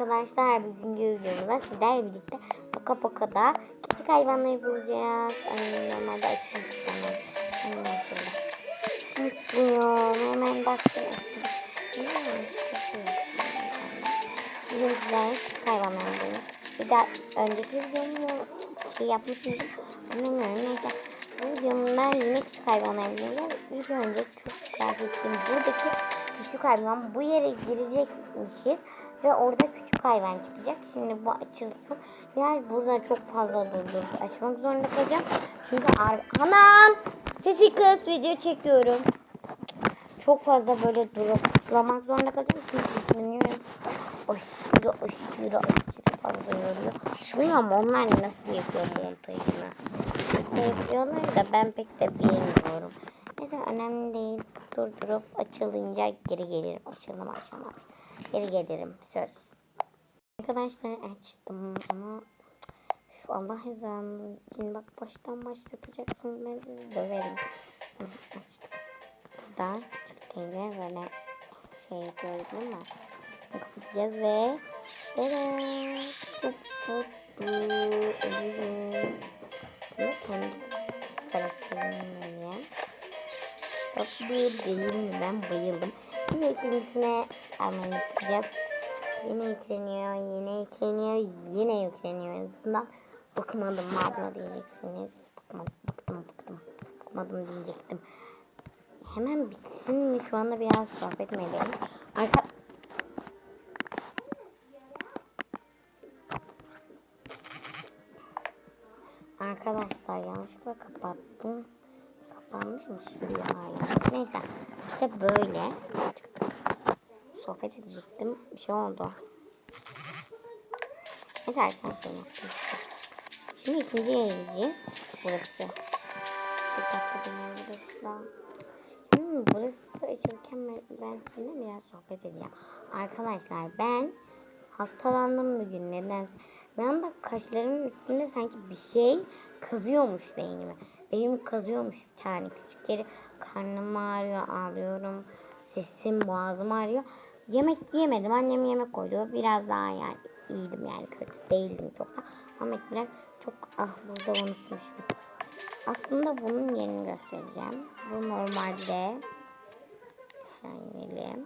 Arkadaşlar bugünkü videomuzda sizlerle birlikte Poka Poka'da küçük hayvanları bulacağız. Ay, normalde açılmış ama. Hemen baktım. Bugün sizlerle küçük hayvanları bulacağız. Bir daha önceki videomu şey yapmışım. Bilmiyorum neyse. Bu videomda yine küçük hayvanları bulacağız. İlk önce çok merak ettiğim buradaki küçük hayvan bu yere girecekmişiz ve orada küçük hayvan çıkacak. Şimdi bu açılsın. Eğer burada çok fazla durdurup açmak zorunda kalacağım. Çünkü ar Anam! Sesi kız video çekiyorum. Çok fazla böyle duraklamak zorunda kalacağım. Çünkü dinliyorum. Aşırı aşırı aşırı fazla yoruyor. Bilmiyorum onlar nasıl yapıyor montajını. Yapıyorlar da ben pek de bilmiyorum. Neyse önemli değil. Durdurup açılınca geri gelirim. Açılım aşamaz. Geri gelirim. Söz. Arkadaşlar açtım ama şu Allah rızanız için bak baştan başlatacaksınız. Ben sizi döverim. Hı, Açtık. Burada küçük teyze böyle şey değil mi? Kapatacağız ve Tada! Çok tatlı. Ölürüm. Bunu kendi karakterimle Tatlı değil mi? Ben bayıldım. Şimdi ikincisine almaya çıkacağız. Yine yükleniyor, yine yükleniyor, yine yükleniyor. En azından bıkmadım mı abla diyeceksiniz. Bıkmadım, bıktım, bıktım. Bıkmadım diyecektim. Hemen bitsin mi? Şu anda biraz sohbet mi edelim? Arka... Arkadaşlar yanlışlıkla kapattım. Kapanmış mı? Sürüyor hala. Neyse. İşte böyle. Sohbet edecektim. Bir şey oldu. Neyse arkadaşlar. Şimdi ikinci yere gideceğiz. Burası. Bir dakika benim burası da. Hmm, burası açılırken ben, sizinle biraz sohbet edeceğim. Arkadaşlar ben hastalandım bugün nedense. Bir anda kaşlarımın üstünde sanki bir şey kazıyormuş beynime. Benim kazıyormuş bir tane küçük yeri. Karnım ağrıyor, ağlıyorum. Sesim, boğazım ağrıyor. Yemek yemedim. Annem yemek koydu. Biraz daha yani iyiydim yani kötü değildim çok da. Ama biraz çok ah burada unutmuşum. Aslında bunun yerini göstereceğim. Bu normalde şöyle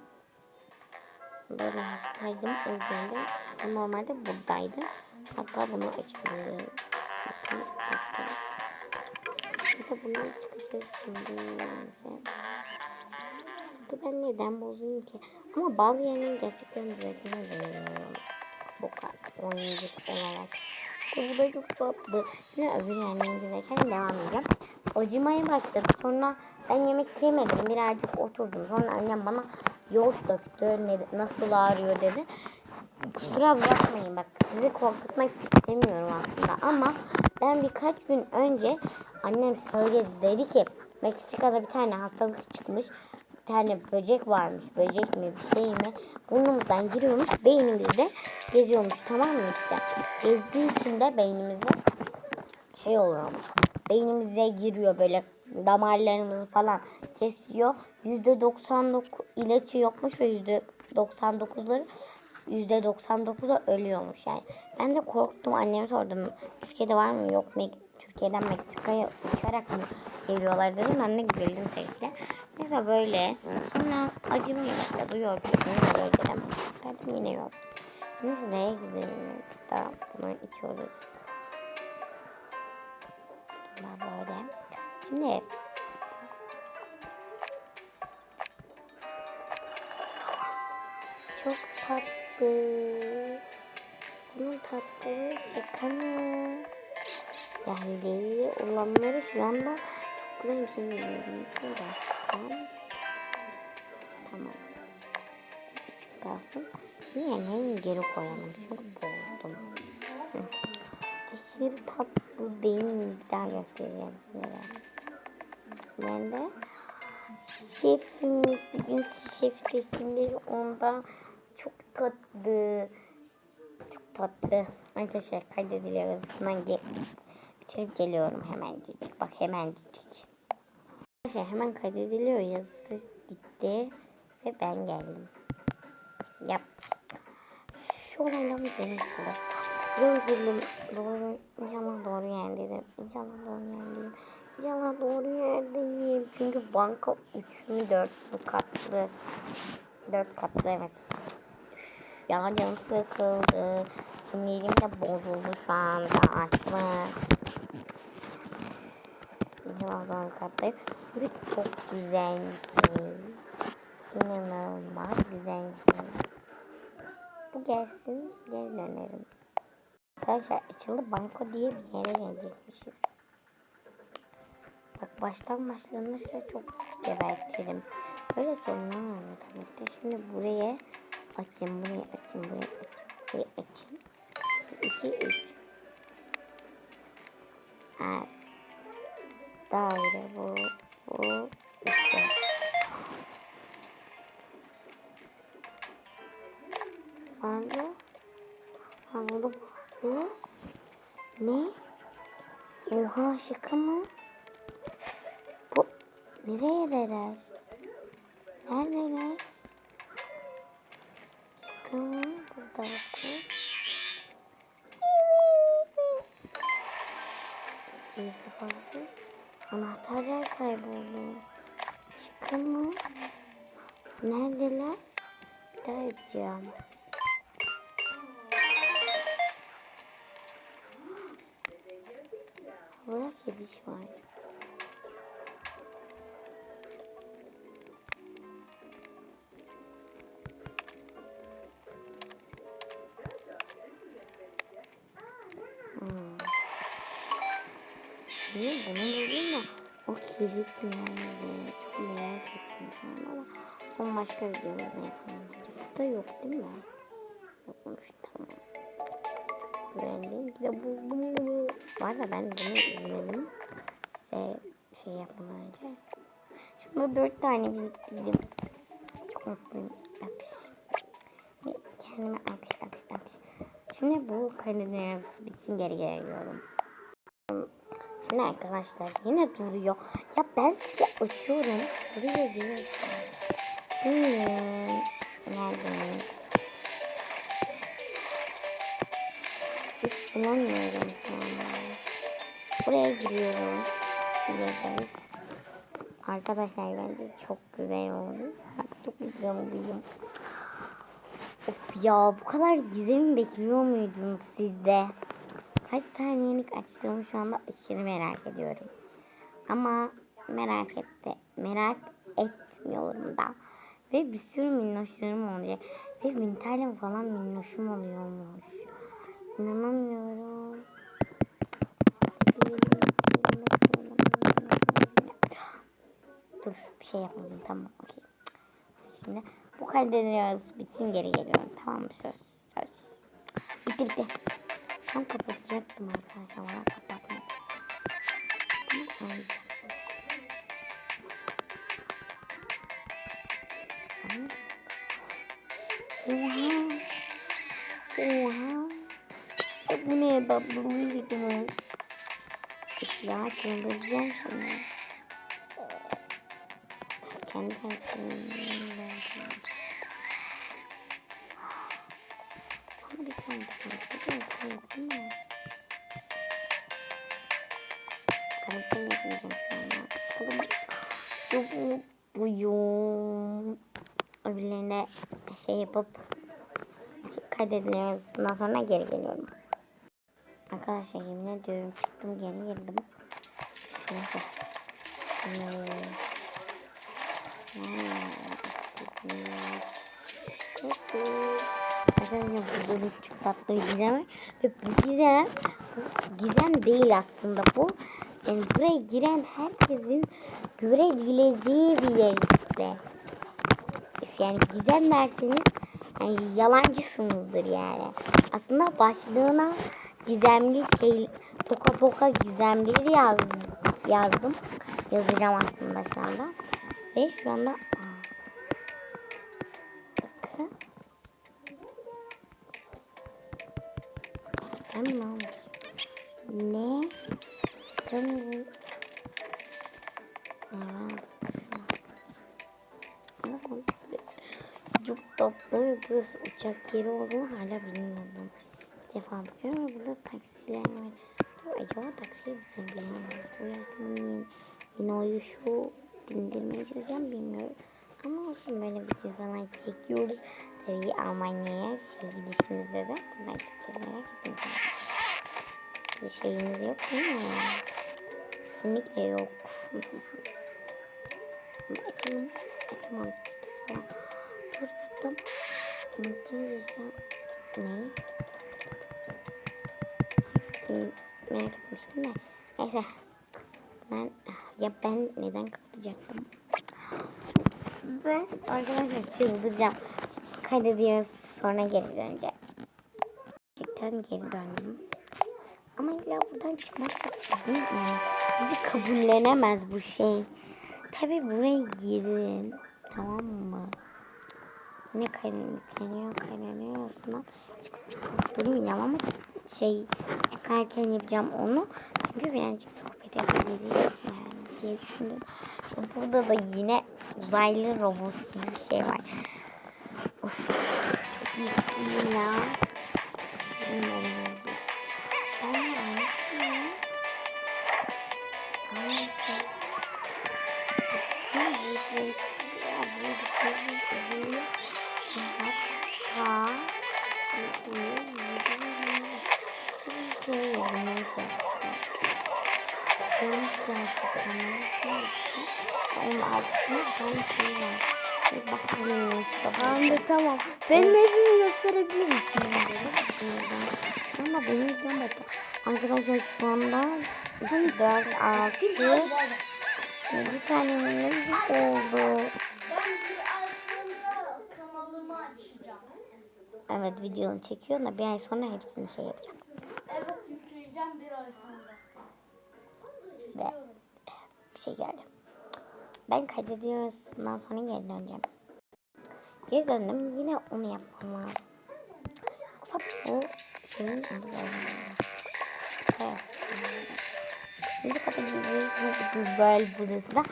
böyle hastaydım de bu normalde buradaydı. Hatta bunu açabilirim. Mesela bundan çıkacağız şimdi. Bu ben neden bozayım ki? Ama bazı yerlerin gerçekten düzeltmeye deniyorum. Bu kadar. Oyuncu olarak. Bu da çok tatlı. Yine öbür yerlerin güzelken devam edeceğim. Acımaya başladı. Sonra ben yemek yemedim. Birazcık oturdum. Sonra annem bana yoğurt döktü. Ne, nasıl ağrıyor dedi. Kusura bakmayın bak sizi korkutmak istemiyorum aslında ama ben birkaç gün önce annem söyledi dedi ki Meksika'da bir tane hastalık çıkmış bir tane böcek varmış böcek mi bir şey mi? Burnumuzdan giriyormuş beynimizde geziyormuş tamam mı işte? Gezdiği için de beynimizde şey oluyormuş beynimize giriyor böyle damarlarımızı falan kesiyor. %99 ilacı yokmuş ve %99'ları %99'a ölüyormuş yani. Ben de korktum anneme sordum. Türkiye'de var mı yok mu? Türkiye'den Meksika'ya uçarak mı geliyorlar dedim. Ben de güldüm tabii Neyse böyle. Sonra acımaya başladı. Yorgunum böyle dedim. Dedim yine yok. Şimdi size gidelim. Da bunu içiyoruz. Daha böyle. Şimdi çok tatlı. Bunun tatlı sıkanı. Geldi. Olanları şu anda çok güzel bir şey veriyorum. Şöyle açsam. Tamam. Kalsın. Niye neyi geri koyalım? Çünkü bozdum. Aşırı tatlı mi? Bir daha göstereceğim size. Ben de şefimiz bugün şef seçimleri ondan çok tatlı. Çok tatlı. Arkadaşlar kaydediliyor yazısından gel bitirip geliyorum hemencik. Bak hemencik. Arkadaşlar hemen kaydediliyor yazısı gitti ve ben geldim. Yap. şu olayla bir deniz kılır. Doğru bildim. Doğru. İnşallah doğru yerdeyim. İnşallah doğru yerdeyim. İnşallah doğru yerdeyim. Çünkü banka 3 mü 4 mü katlı. 4 katlı evet. Ya canım sıkıldı. Sinirim de bozuldu şu anda. Açma. İnşallah doğru kattayım. Bu çok güzel bir şey. İnanılmaz güzel bir şey. Bu gelsin geri dönerim. Arkadaşlar açıldı banko diye bir yere gelecekmişiz. Bak baştan başlanırsa çok gebertirim. Böyle sorunlar var. Şimdi buraya açayım, buraya açayım, buraya açayım, buraya açayım. 2, 3. Ha. Daire bu, bu, işte. Vardı. Havlu bu. Ne? Oha şaka mı? Bu nereyeler? Neredeler? Burada bakın. Bir kafası. Anahtarlar kayboldu. Şaka mı? Neredeler? Bir daha yapacağım. Bırak yediş var. Nerede? Çok merak ettim şu an ama son başka videomuzda yapalım. Burada yok değil mi? Yokmuş tamam. Güvenli. Bir de buldum bunu. Var da ben bunu izledim. Ve şey yapmadan önce. Şimdi dört tane biriktirdim. Çok mutluyum. Akış. Ve kendime akış akış akış. Şimdi bu Karadeniz bitsin geri geliyorum. Şimdi arkadaşlar yine duruyor. Ya ben size açıyorum. Duruyor diyor. Şimdi neredeyiz? Hiç bulamıyorum şu anda. Buraya giriyoruz. Giriyoruz. Arkadaşlar bence çok güzel oldu. Çok mutluyum. Of ya bu kadar gizemi bekliyor muydunuz siz de? Kaç saniyelik açtığımı şu anda aşırı merak ediyorum. Ama merak etti. Merak etmiyorum da. Ve bir sürü minnoşlarım olacak. Ve minterle falan minnoşum oluyormuş. İnanamıyorum. Dur bir şey yapmadım tamam okey. Şimdi bu kaydediyoruz bitsin geri geliyorum tamam mı söz söz. Bitti bitti. Tam kapatacaktım arkadaşlar ama kapatmadım. Oha. Oha. E, bu ne bunu bilmiyorum. Ya çıldıracağım şimdi. Kendi kendime. Mutluyum. Öbürlerine şey yapıp kaydediliyoruz. Ondan sonra geri geliyorum. Arkadaşlar yemin ediyorum çıktım geri girdim. Neyse. Arkadaşlar burada bir çok tatlı bir gizem. Ve bu gizem, gizem değil aslında bu. Buraya giren herkesin görebileceği bir yer işte. Yani gizem derseniz yani yalancısınızdır yani. Aslında başlığına gizemli şey toka poka gizemleri yaz, yazdım. Yazacağım aslında şu anda. Ve şu anda bakın. Tamam. Ne? Bakın. Burası uçak yeri olduğunu hala bilmiyordum. Bir defa bakıyorum ve burada taksiler var. Dur acaba taksiye binemiyorum. Burası yeni, yeni oyuşu bindirmeye çalışacağım bilmiyorum. Ama olsun böyle video falan çekiyoruz. Tabii Almanya'ya şey gidişimizde de bunlar çok merak ettim. Bir şeyimiz yok değil mi? Kesinlikle yok. Açalım. Açamam. Dur yaptım. İngilizce ne? Hmm, Merak etmiştim de. Neyse. Ben, ya ben neden kapatacaktım? Güzel. Arkadaşlar çıldıracağım. Kaydediyoruz. Sonra geri döneceğim. Gerçekten geri döndüm. Ama illa buradan çıkmazsak bizim yani bizi kabullenemez bu şey. Tabi buraya girin. Tamam mı? Ne kaynanıyor kaynanıyor aslında. Çıkıp çıkıp durmayacağım ama şey çıkarken yapacağım onu. Çünkü birazcık sohbet edebiliriz yani diye düşündüm. Burada da yine uzaylı robot gibi bir şey var. Of çok mutluyum ya. Bilmiyorum. Ben de anlatayım. Anlatayım. Anne tamam. Benim evimi gösterebilir misin? Ama benim videom başka. Arkadaşlar şu anda 4, 6, 7 tane müzik oldu. Bir. Evet videonu çekiyorum da bir ay sonra hepsini şey yapacağım. Evet yükleyeceğim bir ay sonra. Ve bir şey geldi. Ben kaydediyoruz. Ondan sonra geri döneceğim. Geri döndüm. Yine onu yapmam lazım. Yoksa bu şeyin adı. Evet. Şimdi güzel burası da.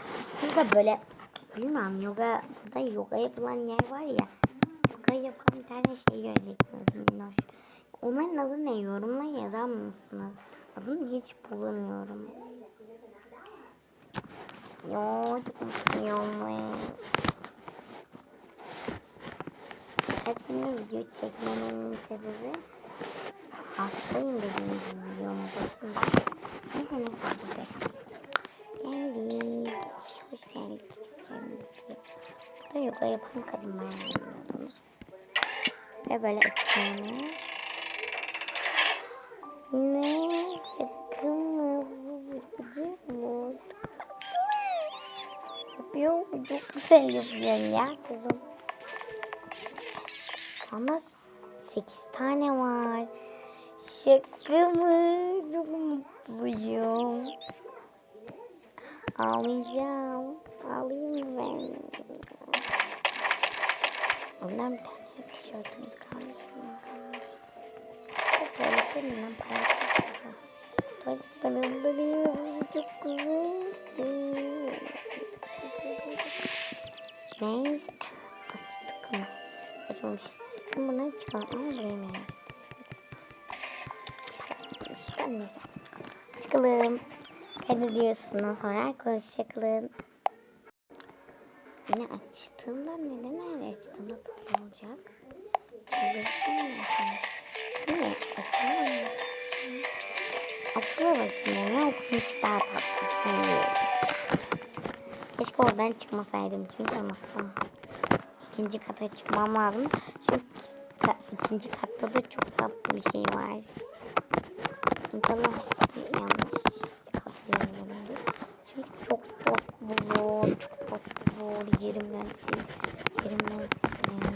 Burada böyle bilmem yoga burada yoga yapılan yer var ya. Yoga yapan bir tane şey göreceksiniz minnoş. Onların adı ne? Yorumla yazar mısınız? Adını hiç bulamıyorum. Yo çok mutluyum. Kaç gündür video çekmememin sebebi hastayım dediğim gibi videoma basın. Neyse neyse hadi Geldik. Hoş geldik. Biz geldik. Burada yoga yapan kadınlar görüyorsunuz. Ve böyle açıyorlar. Ne? Güzel yapıyorsun ya kızım. Ama 8 tane var. Şaka mı? Çok mutluyum. Ağlayacağım. Ağlayayım ben. Ondan bir tane tişörtümüz kalmış. Bundan kalmış. Tuvaletlerinden para kapatacağım. Tuvaletlerim çok güzel. Neyse. Çıkalım. Hadi diyorsunuz sonra konuşacaklarım. Yine açtığımda neden her açtığımda böyle olacak? Açalım. Aklı başında ne okumuş daha tatlısın Keşke oradan çıkmasaydım çünkü unuttum. İkinci kata çıkmam lazım. Çünkü ikinci katta da çok tatlı bir şey var. İnşallah yanlış hatırlamıyorumdur. Çünkü çok tatlı, çok tatlı. Yerim ben siz. Yerim ben sizi.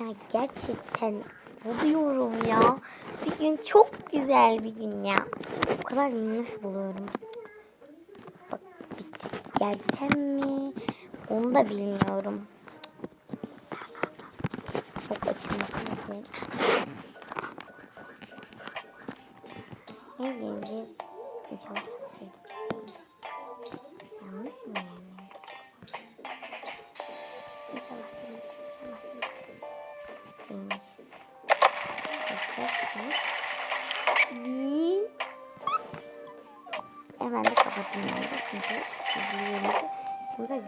Ya gerçekten bu diyorum ya. Bir gün çok güzel bir gün ya. O kadar minnoş buluyorum. Bak bitip gelsem mi? Onu da bilmiyorum.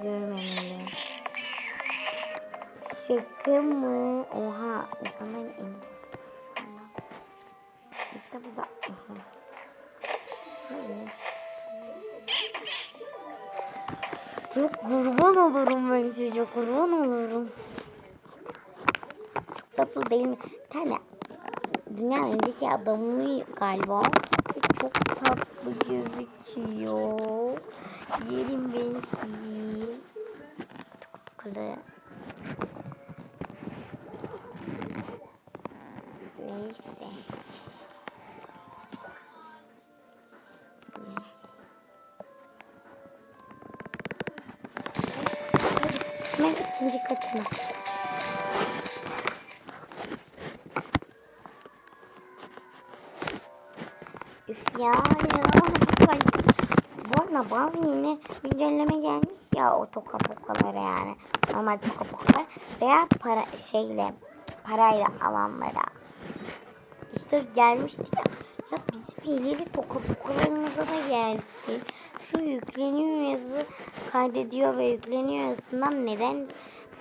Kimse görmemeli. Şaka mı? Oha. İnsanların eli İşte bu da. Yok kurban olurum ben size kurban olurum. Çok tatlı değil mi? Bir tane dünyanın en zeki adamı galiba. Çok tatlı gözüküyor. Yerim ben sizi. Tatlı. Neyse. Ben ikinci katına. Güncelleme gelmiş ya o toka yani. Normal toka pokalar veya para şeyle parayla alanlara. İşte gelmişti ya. Ya bizim ileri toka pokalarımıza da gelsin. Şu yükleniyor yazı kaydediyor ve yükleniyor yazısından neden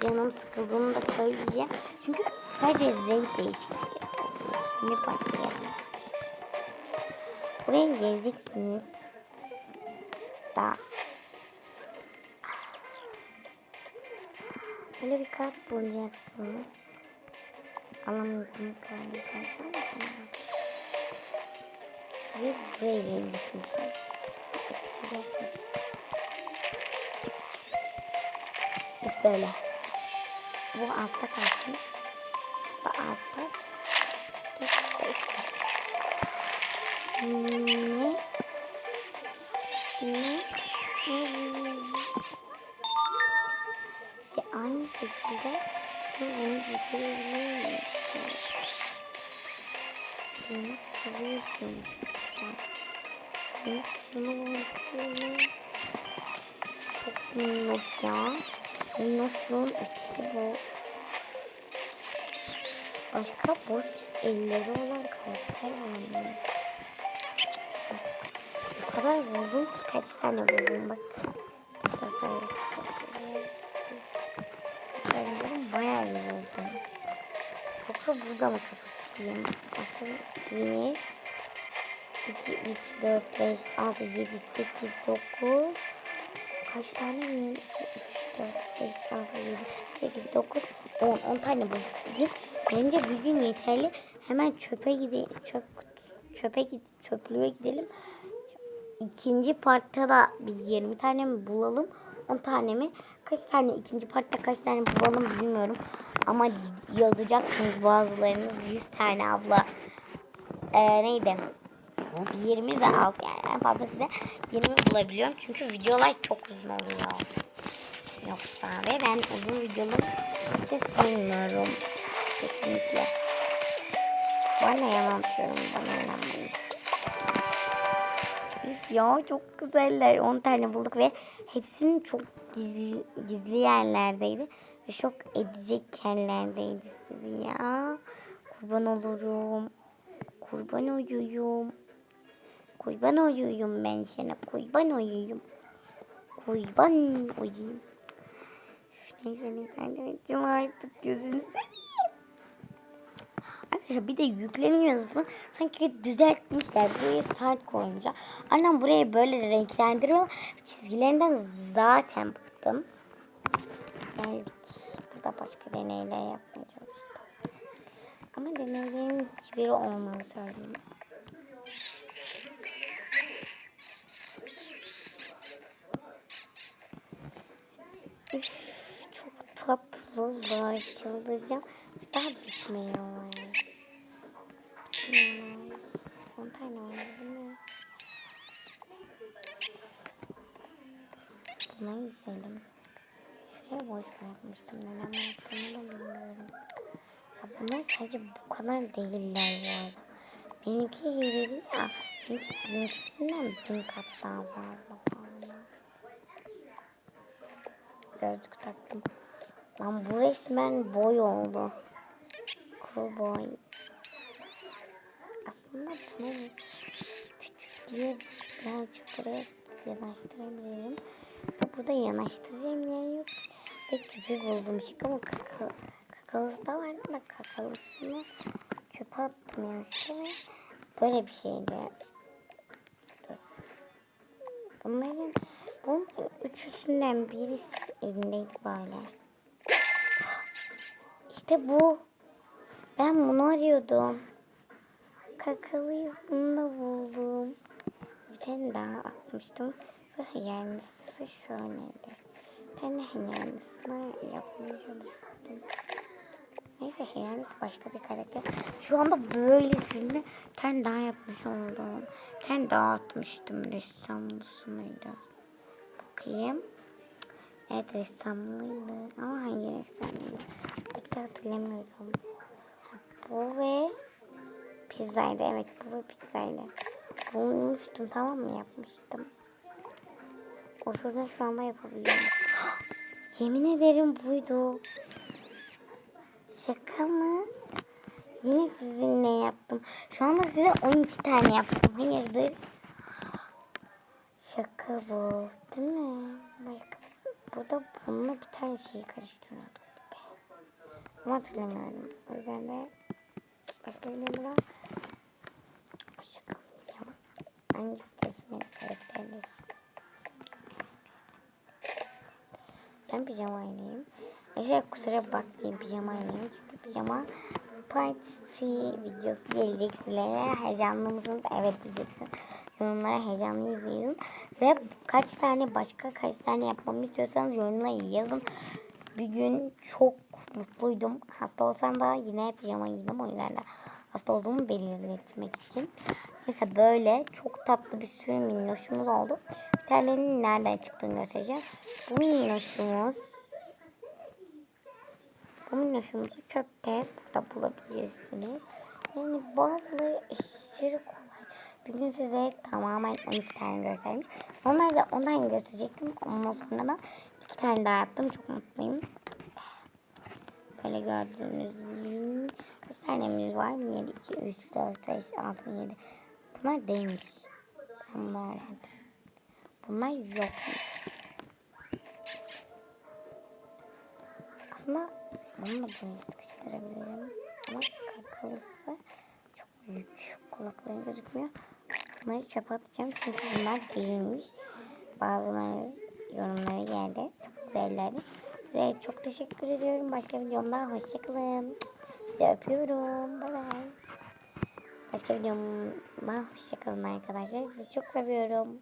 canım sıkıldığını da söyleyeceğim. Çünkü sadece renk değişikliği. Şimdi başlayalım. Buraya geleceksiniz. Da. Böyle bir kart bulacaksınız. Alamadım kartı Ve güzel yapmışız. İşte böyle. Bu altta kalsın. Bu altta. Üstte. Ne? Ne? Miyim? Deniz kızı yaşıyormuş. Deniz kızını bakıyorum. Çok minnoş ya. Minnoşluğun ötesi bu. Başka boş elleri olan karakter var mı? O kadar buldum ki kaç tane buldum bak. Tasarım. Burada mı kapatayım? Bakın 1, 2, 3, 4, 5, 6, 7, 8, 9. Kaç tane? 1, 2, 3, 4, 5, 6, 7, 8, 9, 10. 10 tane. Bugün bence bir gün yeterli. Hemen çöpe gidelim. Çöp, çöpe gid çöplüğe gidelim. İkinci partta da bir 20 tane mi bulalım? 10 tane mi? Kaç tane ikinci partta kaç tane bulalım bilmiyorum. Ama yazacaksınız bazılarınız 100 tane abla. Ee, neydi? 20 ve 6 yani en fazla size 20 bulabiliyorum. Çünkü videolar çok uzun oluyor. Yoksa ve ben uzun videoları hiç sevmiyorum. Kesinlikle. Bana yalan atıyorum. Bana inanmayın. Ya çok güzeller. 10 tane bulduk ve hepsinin çok gizli, gizli yerlerdeydi. Şok edecek yerlerdeydi sizi ya. Kurban olurum. Kurban oluyorum. Kurban oluyorum ben sana. Kurban oluyorum. Kurban. Üf, Neyse neyse anneciğim artık gözünü seveyim. Arkadaşlar bir de yükleme yazısı sanki düzeltmişler. Buraya saat koymuşlar. Annem buraya böyle renklendiriyor. Çizgilerinden zaten bıktım. Geldik. Burada başka deneyler yapmaya çalıştım. Ama deneylerin hiçbiri olmadı söyleyeyim. Çok tatlılar çıldıracağım. Daha bitmiyor. Bitmiyor. 10 tane var değil? Bunları izleyelim. Şuraya boş bırakmıştım. Neden bıraktığımı da bilmiyorum. Ya bunlar sadece bu kadar değiller bu. Benimki hileli ya. Benimki sizinkisinden bin kat daha fazla. Gözlük taktım. Lan bu resmen boy oldu. Cool boy. Aslında bunu küçük diye birazcık buraya yanaştırabilirim. Burada yanaştıracağım yer yok. Ve küpü buldum. Şaka kaka, kakalısı da vardı da kakalısını çöpe attım yanlışlıkla. ve Böyle bir şeydi. Bunların bunun üçüsünden birisi elindeydi böyle. İşte bu. Ben bunu arıyordum. Kakalı yüzünde buldum. Bir tane daha atmıştım. Ve hayalisi şöyleydi. Bir tane hayalisini yapmaya çalışıyordum. Neyse hayalisi başka bir karakter. Şu anda böylesini tane daha yapmış oldum. Tane daha atmıştım ressamlısıydı. Bakayım. Evet ressamlıydı. Ama hangi ressamlıydı? Pek de hatırlamıyorum. Ha, Bu ve pizzaydı. Evet bu ve pizzaydı. Bulmuştum tamam mı yapmıştım. O şuradan şu anda yapabiliyorum. Yemin ederim buydu. Şaka mı? Yine sizinle yaptım. Şu anda size 12 tane yaptım. Hayırdır? Şaka bu. Değil mi? Başka. Burada bununla bir tane şeyi karıştırıyordum. Ama hatırlamıyorum. O yüzden de başka bir numara. Hoşçakalın. diyeceğim. Hangisi kesin karakterlisi? Ben pijama oynayayım. Eşe kusura bakmayın pijama oynayayım. Çünkü pijama partisi videosu gelecek sizlere. Heyecanlı mısınız? Evet diyeceksin. Yorumlara heyecanlı yazın. Ve kaç tane başka kaç tane yapmamı istiyorsanız yorumlara yazın. Bir gün çok mutluydum. Hasta olsam da yine pijama giydim. O yüzden de hasta olduğumu belirtmek için. Neyse böyle çok tatlı bir sürü minnoşumuz oldu. Tanenin nereden çıktığını göstereceğim. Bu minnoşumuz bu minnoşumuzu çöpte burada bulabilirsiniz. Yani bazıları aşırı kolay. Bir gün size tamamen 12 tane göstermiş. Onlar da ondan gösterecektim. Ondan sonra da iki tane daha yaptım. Çok mutluyum. Böyle gördüğünüz gibi kaç tanemiz var? 1, 2, 3, 4, 5, 6, 7. Bunlar değilmiş. Bunu öğrendim. Bunlar yokmuş. Aslında bunu da buraya sıkıştırabilirim. Ama kakalısı çok büyük. Kulakları gözükmüyor. Bunları çöpe atacağım çünkü bunlar değilmiş. Bazıları yorumları geldi. Çok güzellerdi. Size çok teşekkür ediyorum. Başka videomda hoşçakalın. Sizi öpüyorum. Bye bye. Başka videomda hoşçakalın arkadaşlar. Sizi çok seviyorum.